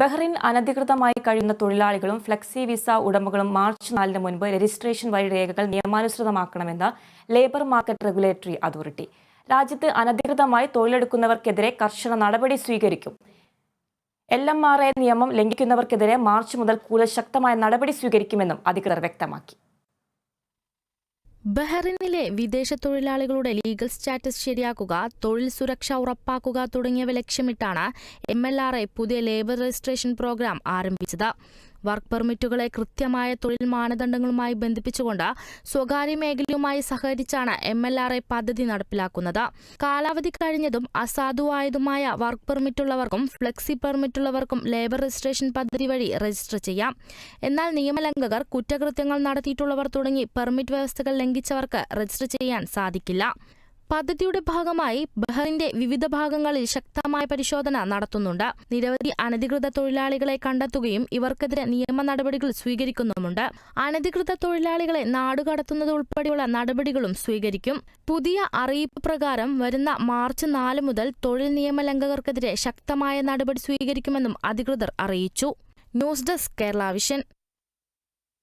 Bahrain അനധികൃതമായി കഴിയുന്ന തൊഴിലാളികളും ഫ്ലെക്സി വിസ ഉടമകളും മാർച്ച് നാലിന് മുൻപ് രജിസ്ട്രേഷൻ വഴി രേഖകൾ നിയമാനുസൃതമാക്കണമെന്ന് ലേബർ മാർക്കറ്റ് റെഗുലേറ്ററി അതോറിറ്റി. രാജ്യത്ത് അനധികൃതമായി തൊഴിലെടുക്കുന്നവർക്കെതിരെ കർശന നടപടി സ്വീകരിക്കും. എൽ എം ആർ എ നിയമം ലംഘിക്കുന്നവർക്കെതിരെ മാർച്ച് മുതൽ കൂടുതൽ ശക്തമായ നടപടി സ്വീകരിക്കുമെന്നും അധികൃതർ വ്യക്തമാക്കി. ബഹ്റിനിലെ വിദേശ തൊഴിലാളികളുടെ ലീഗൽ സ്റ്റാറ്റസ് ശരിയാക്കുക തൊഴിൽ സുരക്ഷ ഉറപ്പാക്കുക തുടങ്ങിയവ ലക്ഷ്യമിട്ടാണ് എം പുതിയ ലേബർ രജിസ്ട്രേഷൻ പ്രോഗ്രാം ആരംഭിച്ചത്. വർക്ക് പെർമിറ്റുകളെ കൃത്യമായ തൊഴിൽ മാനദണ്ഡങ്ങളുമായി ബന്ധിപ്പിച്ചുകൊണ്ട് സ്വകാര്യ മേഖലയുമായി സഹകരിച്ചാണ് എം എൽ ആർ എ പദ്ധതി നടപ്പിലാക്കുന്നത്. കാലാവധി കഴിഞ്ഞതും അസാധുവായതുമായ വർക്ക് പെർമിറ്റുള്ളവർക്കും ഫ്ലെക്സി പെർമിറ്റുള്ളവർക്കും ലേബർ രജിസ്ട്രേഷൻ പദ്ധതി വഴി രജിസ്റ്റർ ചെയ്യാം. എന്നാൽ നിയമലംഘകർ കുറ്റകൃത്യങ്ങൾ നടത്തിയിട്ടുള്ളവർ തുടങ്ങി പെർമിറ്റ് വ്യവസ്ഥകൾ ലംഘിച്ചവർക്ക് രജിസ്റ്റർ ചെയ്യാൻ സാധിക്കില്ല. പദ്ധതിയുടെ ഭാഗമായി ബഹറിന്റെ വിവിധ ഭാഗങ്ങളിൽ ശക്തമായ പരിശോധന നടത്തുന്നുണ്ട്. നിരവധി അനധികൃത തൊഴിലാളികളെ കണ്ടെത്തുകയും ഇവർക്കെതിരെ നിയമ നടപടികൾ സ്വീകരിക്കുന്നുമുണ്ട്. അനധികൃത തൊഴിലാളികളെ നാടുകടത്തുന്നത് ഉൾപ്പെടെയുള്ള നടപടികളും സ്വീകരിക്കും. പുതിയ അറിയിപ്പ് പ്രകാരം വരുന്ന മാർച്ച് നാല് മുതൽ തൊഴിൽ നിയമ ലംഘകർക്കെതിരെ ശക്തമായ നടപടി സ്വീകരിക്കുമെന്നും അധികൃതർ അറിയിച്ചു. News desk Kerala vision.